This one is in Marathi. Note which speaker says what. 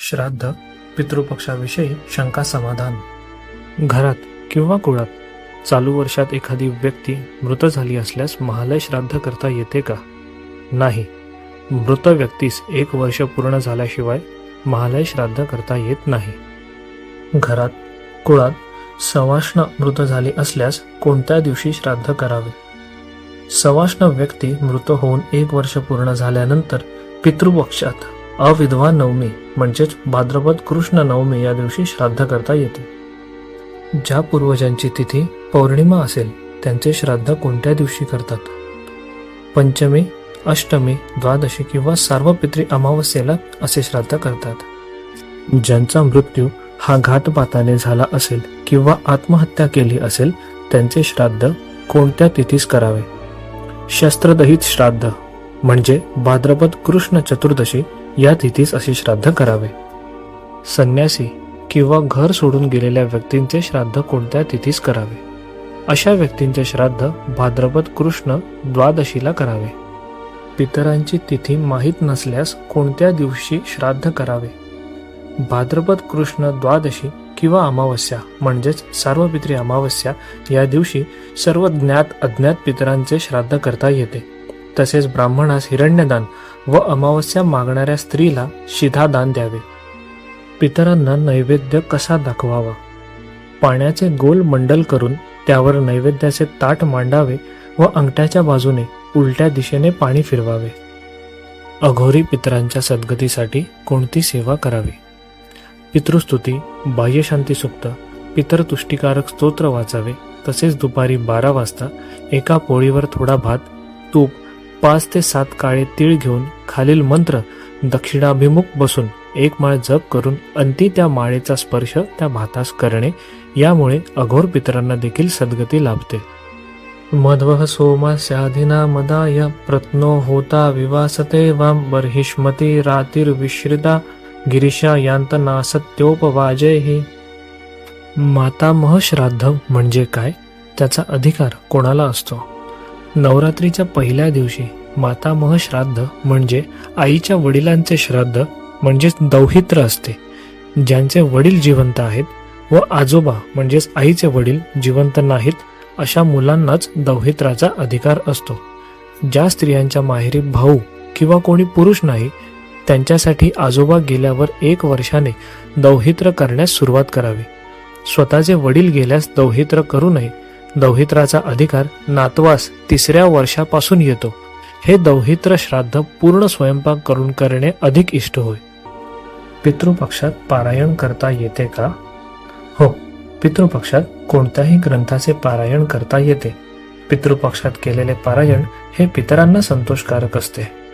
Speaker 1: श्राद्ध पितृपक्षाविषयी शंका समाधान. घरात किंवा कुळात चालू वर्षात एखादी व्यक्ती मृत झाली असल्यास महालय श्राद्ध करता येते का? नाही. मृत व्यक्तीस एक वर्ष पूर्ण झाल्याशिवाय महालय श्राद्ध करता येत नाही. घरात कुळात सवाष्ण मृत झाली असल्यास कोणत्या दिवशी श्राद्ध करावे? सवाष्ण व्यक्ती मृत होऊन एक वर्ष पूर्ण झाल्यानंतर पितृपक्षात अविधवा नवमी म्हणजेच भाद्रपद कृष्ण नवमी या दिवशी श्राद्ध करता येते. ज्या पूर्वजांची तिथी पौर्णिमा असेल त्यांचे श्राद्ध कोणत्या दिवशी करतात? पंचमी अष्टमी द्वादशी किंवा सार्वपित्री अमावस्येला असे श्राद्ध करतात. ज्यांचा मृत्यू हा घातपाताने झाला असेल किंवा आत्महत्या केली असेल त्यांचे श्राद्ध कोणत्या तिथीस करावे? शस्त्रदहित श्राद्ध म्हणजे भाद्रपद कृष्ण चतुर्दशी या तिथीस असे श्राद्ध करावे. संन्यासी किंवा घर सोडून गेलेल्या व्यक्तींचे श्राद्ध कोणत्या तिथीस करावे? अशा व्यक्तींचे श्राद्ध भाद्रपद कृष्ण द्वादशीला करावे. पितरांची तिथी माहीत नसल्यास कोणत्या दिवशी श्राद्ध करावे? भाद्रपद कृष्ण द्वादशी किंवा अमावस्या म्हणजेच सार्वपित्री अमावस्या या दिवशी सर्व ज्ञात अज्ञात पितरांचे श्राद्ध करता येते. तसेच ब्राह्मणास हिरण्यदान व अमावस्या मागणाऱ्या स्त्रीला शिधादान द्यावे. पितरांना नैवेद्य कसा दाखवावा? पाण्याचे गोल मंडल करून त्यावर नैवेद्याचे ताट मांडावे व अंगठ्याच्या बाजूने उलट्या दिशेने पाणी फिरवावे. अघोरी पितरांच्या सद्गतीसाठी कोणती सेवा करावी? पितृस्तुती बाह्यशांती सुक्त पितरतुष्टीकारक स्तोत्र वाचावे तसेच दुपारी बारा वाजता एका पोळीवर थोडा भात तूप पाच ते सात काळे तीळ घेऊन खालील मंत्र दक्षिणाभिमुख बसून एक माळ जप करून अंती त्या माळेचा स्पर्श त्या भातास करणे यामुळे अघोर पितरांना देखील सद्गती लाभते. मध्व सोमास्याधिना मदाय प्रत्नो होता विवासते वाम बर्हिष्मती रातिर्विश्रिता गिरीशा यांत नासत्योपवाजय मातामह श्राद्ध म्हणजे काय? त्याचा अधिकार कोणाला असतो? नवरात्रीच्या पहिल्या दिवशी मातामह श्राद्ध म्हणजे आईच्या वडिलांचे श्राद्ध म्हणजेच दौहित्र असते. ज्यांचे वडील जिवंत आहेत व आजोबा म्हणजेच आईचे वडील जिवंत नाहीत अशा मुलांनाच दौहित्राचा अधिकार असतो. ज्या स्त्रियांच्या माहेरी भाऊ किंवा कोणी पुरुष नाही त्यांच्यासाठी आजोबा गेल्यावर एक वर्षाने दौहित्र करण्यास सुरुवात करावी. स्वतःचे वडील गेल्यास दौहित्र करू नये दौहित्राचा अधिकार नातवास तिसऱ्या वर्षापासून येतो. हे दौहित्र श्राद्ध पूर्ण स्वयंपाक करून करणे अधिक इष्ट होय. पितृपक्षात पारायण करता येते का? हो पितृपक्षात कोणत्याही ग्रंथाचे पारायण करता येते. पितृपक्षात केलेले पारायण हे पितरांना संतोषकारक असते.